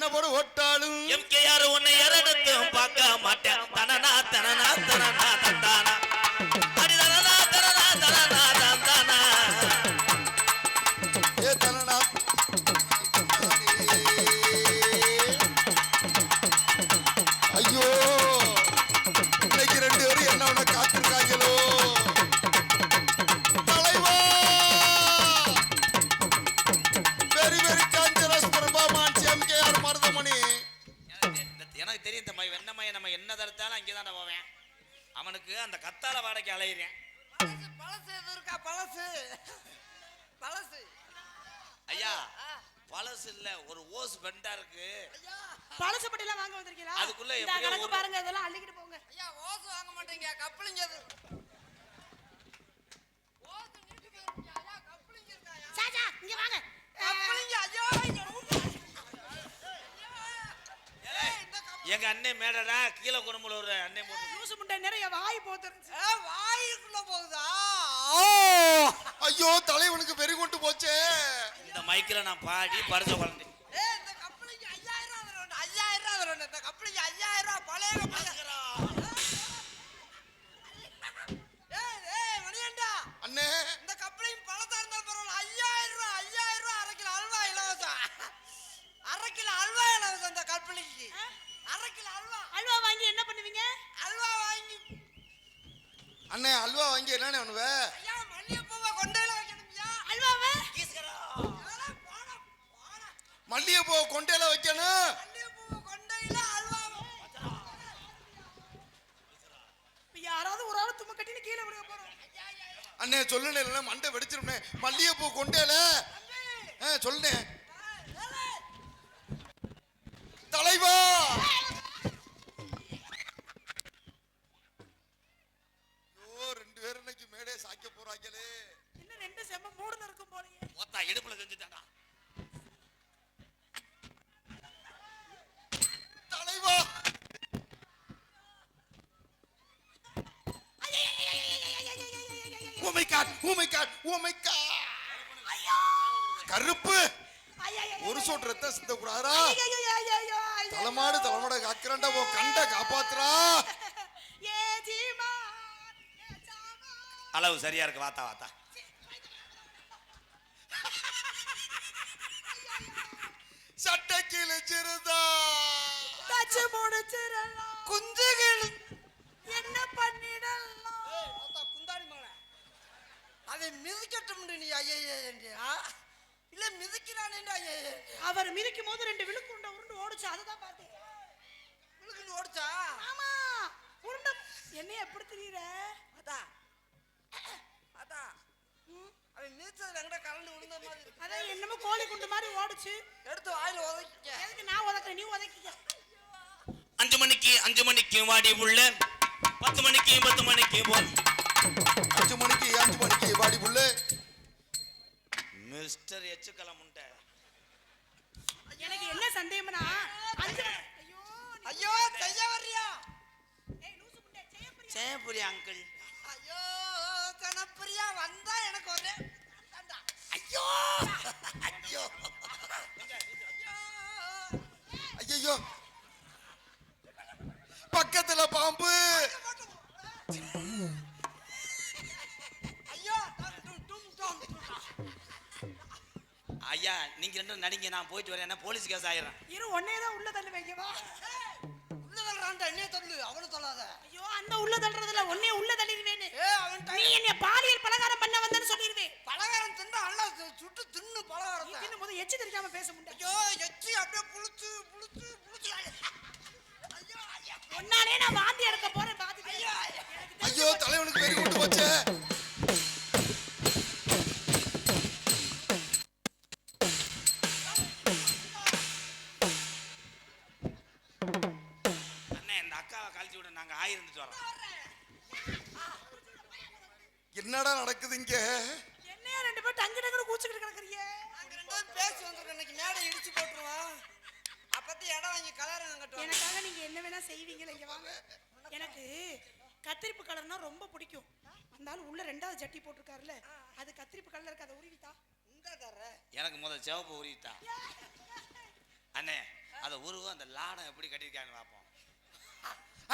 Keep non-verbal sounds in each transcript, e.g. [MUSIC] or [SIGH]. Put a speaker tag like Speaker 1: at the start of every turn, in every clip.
Speaker 1: না বড় தடுத்தாலும் அங்கே தான் போவேன். அவனுக்கு அந்த கத்தால வாடகை அலையிறேன்.
Speaker 2: பழசு பழசு எது இருக்கா? பழசு. பழசு.
Speaker 1: ஐயா பழசு இல்ல ஒரு ஓஸ் பெண்டா இருக்கு.
Speaker 2: ஐயா.
Speaker 3: பழசு பட்டிலாம் வாங்க வந்திருக்கீங்களா?
Speaker 1: அதுக்குள்ள
Speaker 3: கணக்கு பாருங்க இதெல்லாம் அள்ளிக்கிட்டு போங்க.
Speaker 2: ஐயா ஓசு வாங்க மாட்டீங்க கப்பலிங்க அது ஓசு நீட்டு போயிருக்கீங்க ஐயா கப்பலிங்க இருக்கா ஐயா?
Speaker 3: சாச்சா இங்க வாங்க.
Speaker 2: கப்பலிங்க ஐயோ ஐயோ. ஏய், இந்த கப்ப-
Speaker 1: எங்க அண்ணன் மேடடா கீழே குடும்பல ஒரு அண்ணன் போட்டு.
Speaker 3: லூசு முட்டை நிறைய வாய் போத்துருச்சு
Speaker 2: வாயுக்குள்ள போகுதா?
Speaker 4: ஐயோ தலைவனுக்கு வெறி கொண்டு போச்சே.
Speaker 1: இந்த மைக்கில் நான் பாடி பரிச குழந்தை
Speaker 4: அண்ணே
Speaker 2: அல்வா
Speaker 3: வாங்கி
Speaker 4: என்னண்ணே பண்ணுவ. மல்லிகைப்பூ கொண்டையில வைக்கணும்?
Speaker 3: யாராவது ஒரு ஆள் தும்ம கட்டின்னு கீழே விடுங்க போறோம்
Speaker 4: அண்ணே சொல்லுனே இல்லைன்னா மண்டை வெடிச்சிருமே மல்லிகைப்பூ கொண்டையில? சொல்லுனே தலைவா! கருப்பு ஒரு சொட்டு ரத்தம் சிந்த கூடாதா தலைமாடு தலைமாட காக்கிறான்டா ஓ கண்ட காப்பாத்துறா.
Speaker 3: ஏ ஜீமா. ஏ ஜாமா.
Speaker 1: அளவு சரியா இருக்கு வாத்தா வாத்தா.
Speaker 4: சட்டை கிழிச்சிருந்தா
Speaker 3: தச்சு முடிச்சிடலாம்.
Speaker 2: குஞ்சுகள்.
Speaker 3: என்ன பண்ணிடலாம்?
Speaker 2: குந்தாடி மகனே. அதை மிதிக்கட்டும் நீ ஐயா
Speaker 3: அவர் மிதிக்கும் போது ரெண்டு விழுக்குண்ட உருண்டு ஓடுச்சு. அதுதான் பார்த்தேன்.
Speaker 2: உங்களுக்கு ஓடிச்சா?
Speaker 3: ஆமா. உருண்டை. என்னைய எப்படி தெரியுற?
Speaker 2: அதான் அதான் அவன் மிதிச்சதுல எங்கட கலந்து விழுந்த மாதிரி இருக்கு?
Speaker 3: அதான் என்னமோ கோழி குண்டு மாதிரி ஓடுச்சு.
Speaker 2: எடுத்து வாயில உதைக்க
Speaker 3: எதுக்கு நான் உதக்குறேன் நீ உதைக்கிக்க.
Speaker 1: அஞ்சு மணிக்கு அஞ்சு மணிக்கு வாடி உள்ள. பத்து மணிக்கு பத்து மணிக்கு
Speaker 4: அஞ்சு மணிக்கு அஞ்சு மணிக்கு வாடி புல்லு
Speaker 1: மிஸ்டர் எச்சுக்கல முண்டை
Speaker 3: எனக்கு என்ன சந்தேகம்னா ஐயோ
Speaker 2: ஐயோ செய்ய வர்றியா
Speaker 1: சேப்புரி அங்கிள்
Speaker 2: ஐயோ கணப்பிரியா வந்தா எனக்கு ஒரே.
Speaker 4: ஐயோ ஐயோ!
Speaker 2: ஐயோ!
Speaker 4: ஐயோ! பக்கத்துல பாம்பு.
Speaker 2: ஐயோ டும், டும், டும், டும்.
Speaker 1: ஐயா நீங்க ரெண்டும் நடிங்க நான் போயிட்டு வரேன். என்ன போலீஸ் கேஸ் ஆயிடுறேன்.
Speaker 3: இரு ஒன்னே தான் உள்ள தள்ளி வைக்கவா
Speaker 2: உள்ள தள்ளுறான்டா என்னைய தள்ளு. அவனை தள்ளாத.
Speaker 3: ஐயோ அந்த உள்ள தள்ளுறதுல ஒன்னே உள்ள தள்ளிடுவேன்னு.
Speaker 2: ஏ அவன்
Speaker 3: நீ என்னைய பாலியல் பலகாரம் பண்ண வந்தேன்னு சொல்லிடுவேன்
Speaker 2: பலகாரம் தின்னு அல்ல சுட்டு தின்னு பலகாரத்தை.
Speaker 3: இன்னும் போது எச்சு தெரியாம பேச முடியும்
Speaker 2: ஐயோ எச்சி அப்படியே புளிச்சு புளிச்சு புளிச்சு. ஐயோ ஐயோ.
Speaker 3: ஒன்னாலே நான் வாந்தி எடுக்க போறேன் பாத்துக்க
Speaker 2: ஐயோ
Speaker 4: ஐயோ. தலைவனுக்கு வெறி கொண்டு போச்சே. என்னடா நடக்குது இங்க?
Speaker 3: என்னையா ரெண்டு பேரும் டங்கு டங்குன்னு கூச்சுக்கிட்டு கிடக்குறீங்க?
Speaker 2: நாங்க ரெண்டு பேரும் பேசி வந்திருக்கோம் இன்னைக்கு மேடை இடிச்சு போட்டுருவோம். அப்பத்தி இடம் வாங்கி கலரம் கட்டுவாங்க.
Speaker 3: எனக்காக நீங்க என்ன வேணா செய்வீங்களா இங்க வாங்க. எனக்கு கத்திரிப்பு கலர்னா ரொம்ப பிடிக்கும். ஆள் உள்ள ரெண்டாவது ஜட்டி போட்டிருக்காருல்ல அது கத்திரிப்பு கலர்ல இருக்கு அதை உருவித்தா
Speaker 2: இந்த தர
Speaker 1: எனக்கு முதல் சிவப்பு உரித்தா அண்ணே அதை உருவம் அந்த லாடம் எப்படி கட்டியிருக்கான்னு பார்ப்போம்.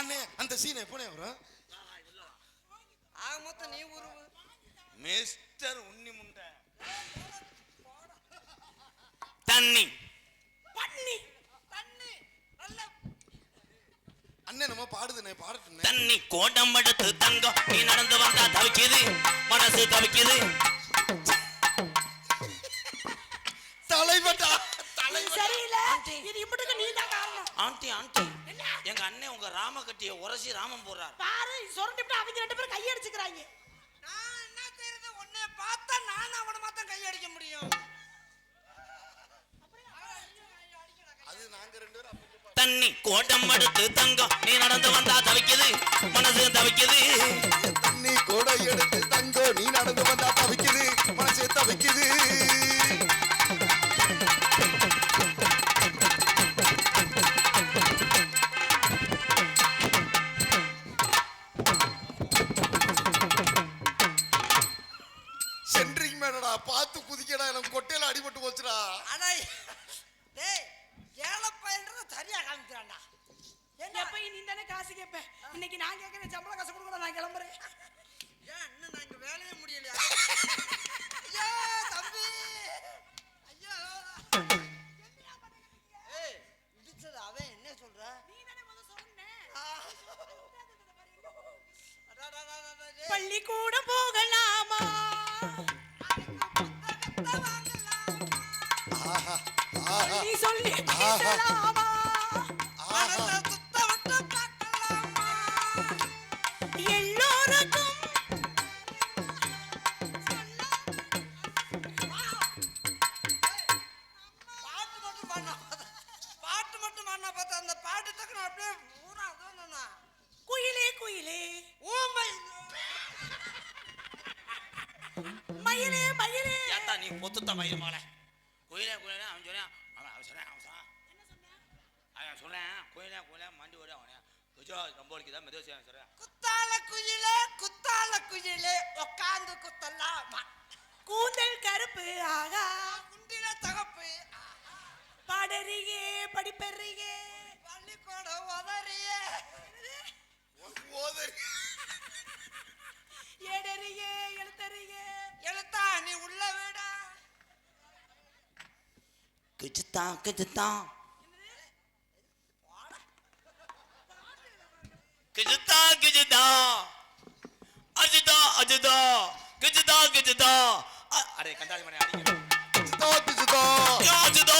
Speaker 4: அண்ணே அந்த சீன் எப்பனே வரும்
Speaker 2: ஆக மொத்தம் நீ உருவு.
Speaker 1: மிஸ்டர் உன்னி முண்டை. தண்ணி.
Speaker 3: பண்ணி
Speaker 2: தண்ணி. நல்ல
Speaker 4: அண்ணே நம்ம பாடுதுண்ணே பாடட்டுண்ணே.
Speaker 1: தண்ணி கோடம் எடுத்து தங்கம். நீ நடந்து வந்தா தவிக்குது. மனசு தவிக்குது.
Speaker 4: தலைவட்டா
Speaker 3: சரியில்லை. இது இப்படிக்கு நீ தான் காரணம்.
Speaker 1: Aunty aunty.
Speaker 3: என்ன?
Speaker 1: எங்க அண்ணன் உங்க ராம கட்டிய உரசி ராமன் போடுறார்.
Speaker 3: பாரு சுரண்டிட்டு அவங்க ரெண்டு பேரும் கையடிச்சுக்கிறாங்க.
Speaker 1: தண்ணி கோடம் எடுத்து தங்கம். நீ நடந்து வந்தா தவிக்குது மனசு தவிக்குது.
Speaker 4: தண்ணி கூட எடுத்து தங்கம். நீ நடந்து வந்தா
Speaker 1: மயிர் மாலை கோயிலே கோயிலே அவன் சொன்னான் அவன் அவன் சொன்னான் அவன் சொன்னான் அவன் சொன்னேன் கோயிலே கோயிலே மண்டி ஓட அவனே கொஞ்சம் ரொம்ப வலிக்குதா மெதுவாக செய்ய சொல்கிறேன்
Speaker 2: குத்தால குயிலே குத்தால குயிலே உட்காந்து குத்தலாமா.
Speaker 3: கூந்தல் கருப்பு ஆகா.
Speaker 2: குண்டில தகப்பு
Speaker 3: பாடறியே படிப்பறியே.
Speaker 2: பள்ளிக்கூட உதறியே.
Speaker 4: ஓதரி
Speaker 3: ஏடறியே எழுத்தறியே.
Speaker 2: எழுத்தா நீ உள்ள விடா.
Speaker 1: கிச்சுத்தான் கிச்சுத்தான் கிச்சுத்தா கிச்சுத்தா அஜிதா அஜிதா கிச்சுதா கிச்சுதா அ- அடே கண்டாளி மணி அடிக்கிறேன்
Speaker 4: சுதா பிசுதா
Speaker 1: அஜிதா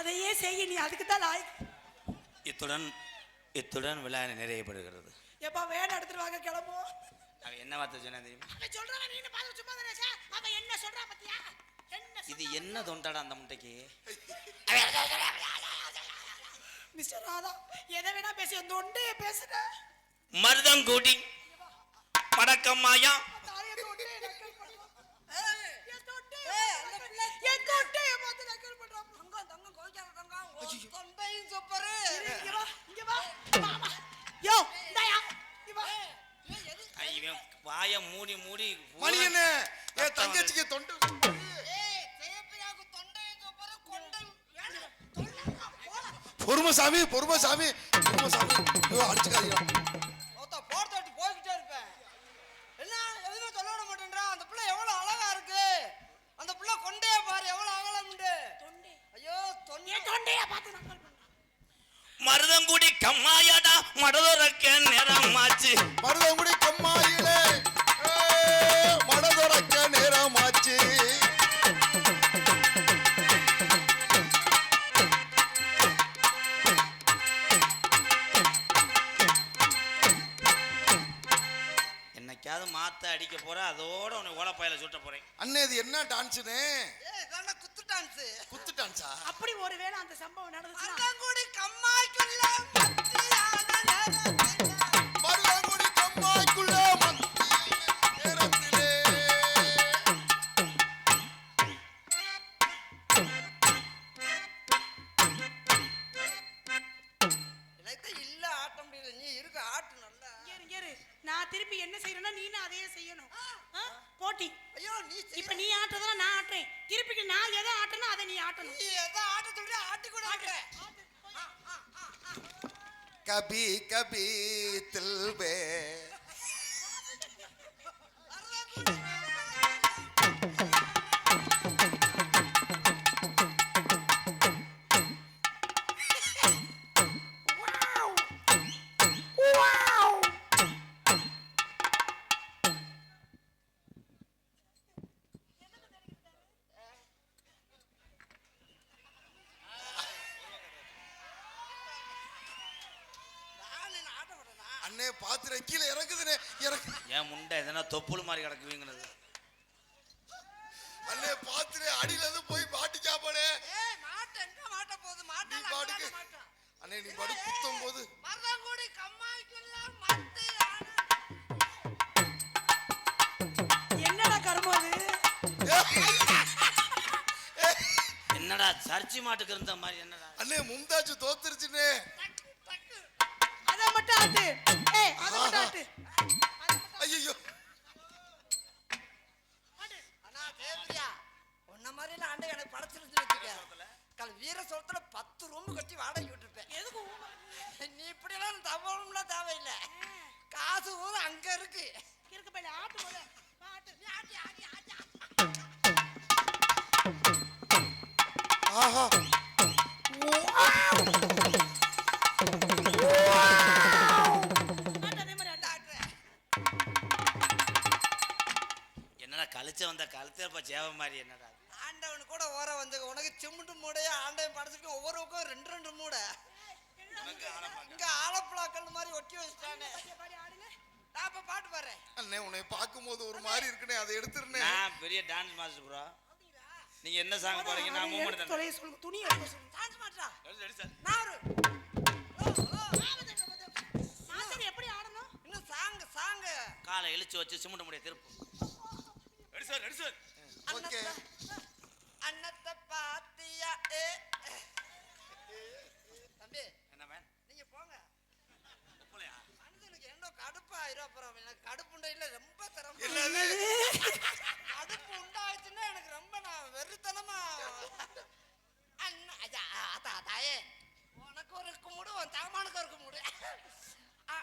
Speaker 3: அதையே செய்ய நீ அதுக்கு தான் லாய்.
Speaker 1: இத்துடன் இத்துடன் விழா நிறையப்படுகிறது.
Speaker 3: எப்பா வேலை எடுத்துட்டு வாங்க கிளம்புவோம்.
Speaker 1: அவன் என்ன வார்த்தை சொன்னா தெரியுமா?
Speaker 3: அவன் சொல்றவன் நீ பார்த்து சும்மா தானே அவன் என்ன சொல்றா பத்தியா? என்ன
Speaker 1: இது என்ன தொண்டாடா அந்த முட்டைக்கு?
Speaker 3: மிஸ்டர் ராதா எதை வேணா பேசி அந்த ஒண்டையே பேசுற தொட்டு
Speaker 2: ஏய், அந்த பிள்ளை
Speaker 3: என் தொட்டையை பார்த்து நக்கல் பண்றான்.
Speaker 4: பொறுமசாமி பொறுமசாமி பொறுமசாமி. ஐயோ அடிச்சுக்காதீங்க.
Speaker 2: மொத்த போர் தட்டி போய்கிட்டே இருப்பேன். என்ன எதுவுமே சொல்ல விட மாட்டேன்றா. அந்த பிள்ளை எவ்வளவு அழகா இருக்கு. அந்த பிள்ளை கொண்டே பாரு எவ்வளவு அகலம் உண்டு
Speaker 3: தொண்டை.
Speaker 2: ஐயோ தொண்டை.
Speaker 3: தொண்டையை பார்த்து நக்கல்.
Speaker 1: மருதங்குடி கம்மாயாடா மடதுறக்க நேரமாச்சு.
Speaker 4: மருதங்குடி
Speaker 1: போற அதோட உன்னை ஓலப்பாயில சுட்ட போறேன்.
Speaker 4: அண்ணே இது என்ன
Speaker 2: இதான குத்து டான்ஸ்.
Speaker 4: குத்து டான்ஸா?
Speaker 3: அப்படி ஒருவேளை அந்த சம்பவம் நடந்துச்சுன்னா
Speaker 2: மருதங்குடி கம்மாய்க்குள்ள
Speaker 3: ஆட்டணும்.
Speaker 2: எதை ஆட்ட சொல்றியோ ஆட்டி கூட ஆட்டுற
Speaker 4: கபி கபி தில்பே பாத்திரம் கீழே இறக்குதுனே இறக்கு
Speaker 1: என் முண்டை எதனா தொப்புள் மாதிரி கிடக்குவீங்கனது?
Speaker 4: அண்ணே பாத்திரம் அடியில இருந்து போய் மாட்டி சாப்பாடு
Speaker 2: ஏய் மாட்ட எங்க மாட்ட போகுது?
Speaker 4: நீ
Speaker 2: மாட்ட மாட்ட
Speaker 4: அண்ணே நீ பாடு குத்தும் போது.
Speaker 2: மருதாங்குடி கம்மாய்க்கெல்லாம் மத்து
Speaker 3: என்னடா கருமம் அது? [LAUGHS]
Speaker 1: என்னடா சர்ச்சி மாட்டுக்கு இருந்த மாதிரி என்னடா?
Speaker 4: அண்ணே மும்தாஜ் தோத்துருச்சுனே.
Speaker 2: டக்கு டக்கு
Speaker 3: அதை மட்டும் ஆட்டு ஏய் அதை மட்டும் ஆட்டு
Speaker 4: ஐயோ
Speaker 2: அண்ணா தேவரியா உன்ன மாதிரி எல்லாம் ஆண்டு எனக்கு படைச்சிருந்து வச்சுக்க. கல் வீர சோளத்துல பத்து ரூம் கட்டி வாடகை விட்டுருப்பேன்.
Speaker 3: எதுக்கு?
Speaker 2: நீ இப்படி எல்லாம் தவறும்லாம் தேவையில்லை. காசு ஊர் அங்க இருக்கு.
Speaker 3: கிறுக்கு பையில ஆட்டு போல வா, ஆட்டு.
Speaker 2: நீ ஆட்டி ஆட்டி ஆட்டி
Speaker 4: ஆஹா.
Speaker 1: கழுத்தேப்பா சேவ மாதிரி என்னடா
Speaker 2: ஆண்டவனு கூட ஓர வந்து உனக்கு சிமெண்ட் மூடையா ஆண்டவன் படைச்சிருக்கோம் ஒவ்வொரு பக்கம் ரெண்டு ரெண்டு மூடை. இங்க ஆலப்பழாக்கல் மாதிரி ஒட்டி வச்சுட்டானே நான் இப்ப பாட்டு பாடுறேன்.
Speaker 4: அண்ணே உன்னை பார்க்கும்போது ஒரு மாதிரி இருக்குனே அதை எடுத்துருனே
Speaker 1: நான் பெரிய டான்ஸ் மாஸ்டர் ப்ரோ நீங்க என்ன சாங் பாடுறீங்க? நான்
Speaker 3: எடுத்து
Speaker 1: தான்
Speaker 3: தொலைய சொல்லுங்க துணி சொல்லுங்க
Speaker 2: டான்ஸ்
Speaker 1: எடுத்து, எடுத்து சார்.
Speaker 2: நான் ஒரு.
Speaker 3: மாஸ்டர் எப்படி ஆடணும்?
Speaker 2: இன்னும் சாங் சாங்
Speaker 1: காலை இழுச்சு வச்சு சிமெண்ட் முடிய திருப்பு. எடு சார் எடு சார்.
Speaker 4: ஓகே.
Speaker 2: அன்னத்தை பாத்தியா? ஏ தம்பி
Speaker 1: என்ன மேன்
Speaker 2: நீங்க போங்க. மனுஷனுக்கு என்ன கடுப்பாயிரும் அப்புறம். எனக்கு கடுப்புண்டை இல்ல ரொம்ப
Speaker 4: என்னது
Speaker 2: கடுப்பு உண்டாச்சுன்னா எனக்கு ரொம்ப நான் வெறித்தனமா. அண்ணா ஐயா, அத்தா தாயே. உனக்கு ஒரு கும்பிடு உன் தகமானுக்கு ஆ.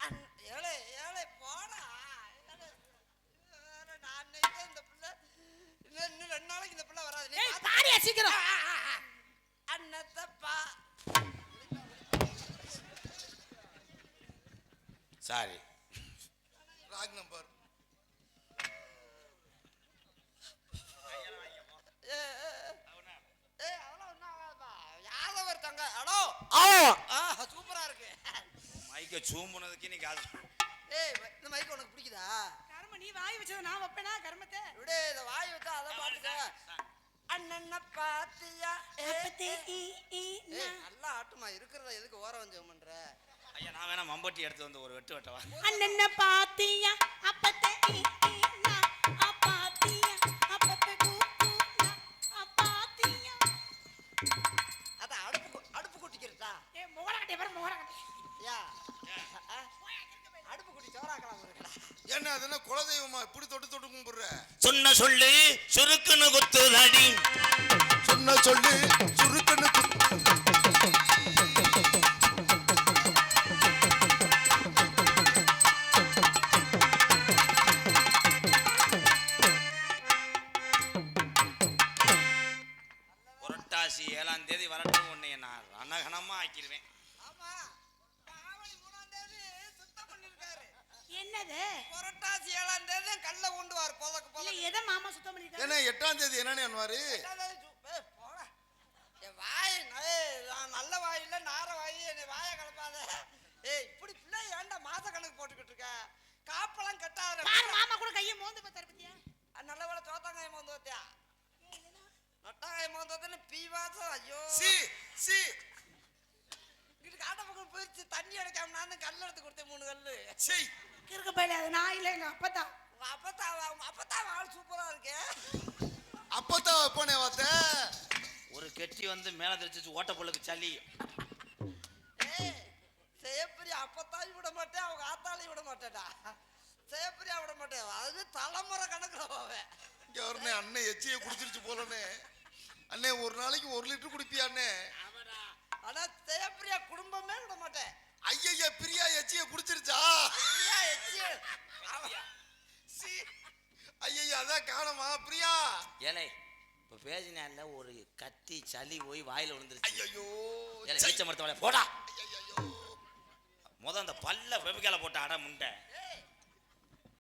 Speaker 2: அண்ணா, ஏழை ஏழை. பிள்ளை வராது. நீ
Speaker 3: ஏய் சீக்கிரம்.
Speaker 2: அன்னத்தப்பா.
Speaker 1: சாரி.
Speaker 4: ராக் நம்பர்
Speaker 2: சூப்பரா இருக்கு.
Speaker 1: மைக்க சூம்புனதுக்கு நீ காசு
Speaker 2: ஏய் இந்த மைக் உனக்கு பிடிக்குதா?
Speaker 3: கரும நீ வாய் வச்சதை நான் வைப்பேனா? கருமத்தை?
Speaker 2: விடு இந்த வாய் வச்சா அதை பாட்டுக்க அண்ணன பாத்தியா. நல்லா ஆட்டுமா இருக்கிறத எதுக்கு ஓர வஞ்சம் பண்ற?
Speaker 1: ஐயா நான் வேணா மம்பட்டி எடுத்து வந்து ஒரு வெட்டு வெட்டவா?
Speaker 3: அண்ணன பாத்தியா? அப்பத்தே
Speaker 4: எட்டாம் தேதி என்னன்னு
Speaker 2: வாய் நல்ல வாய் இல்ல நார வாய் என்னை வாயை கலப்பாத. ஏய் இப்படி பிள்ளை ஏன்டா மாச கணக்கு போட்டுக்கிட்டு இருக்க? காப்பெல்லாம் கட்டாத.
Speaker 3: பாரு மாமா கூட கையை மோந்து பார்த்தாரு பத்தியா?
Speaker 2: நல்ல வேலை சோத்தாங்காய் மோந்து வத்தியா நொட்டாங்காய் மோந்து வத்தேன்னு பீ வாசம். ஐயோ.
Speaker 4: சி சி.
Speaker 2: இங்கிட்டு காட்ட பக்கம் போயிடுச்சு தண்ணி அடைக்காம நான் கல் எடுத்து கொடுத்தேன் மூணு கல்லு.
Speaker 4: சி.
Speaker 3: கிறுக்கு பையில அது நான் இல்ல எங்க அப்பத்தா
Speaker 2: உங்க
Speaker 1: கெட்டி வந்து மேல தெரிச்சு ஓட்ட பொருளுக்கு சளி.
Speaker 2: சேப்பரி அப்பத்தாயும் விட மாட்டேன் அவங்க ஆத்தாலையும் விட மாட்டேன்டா. ஜெயப்பிரியா விட மாட்டேன். அது தலைமுறை கணக்குல அவன்
Speaker 4: இங்க வரனே அண்ணன் எச்சியை குடிச்சிருச்சு போலனே அண்ணே ஒரு நாளைக்கு ஒரு லிட்டர் குடிப்பியா அண்ணே?
Speaker 2: ஆனா ஜெயப்பிரியா குடும்பமே விட மாட்டேன்.
Speaker 4: ஐயய்யா பிரியா எச்சியை குடிச்சிருச்சா?
Speaker 2: பிரியா எச்சி அவ-
Speaker 4: சீ. ஐயய்யா அதான் காணமா பிரியா?
Speaker 1: ஏலே இப்போ பேசினால ஒரு கத்தி சளி போய் வாயில விழுந்துருச்சு.
Speaker 4: ஐயோ
Speaker 1: ஏலே வீச்ச மரத்த போடா. முத அந்த பல்ல வெபிக்கால போட்ட அட முண்டை.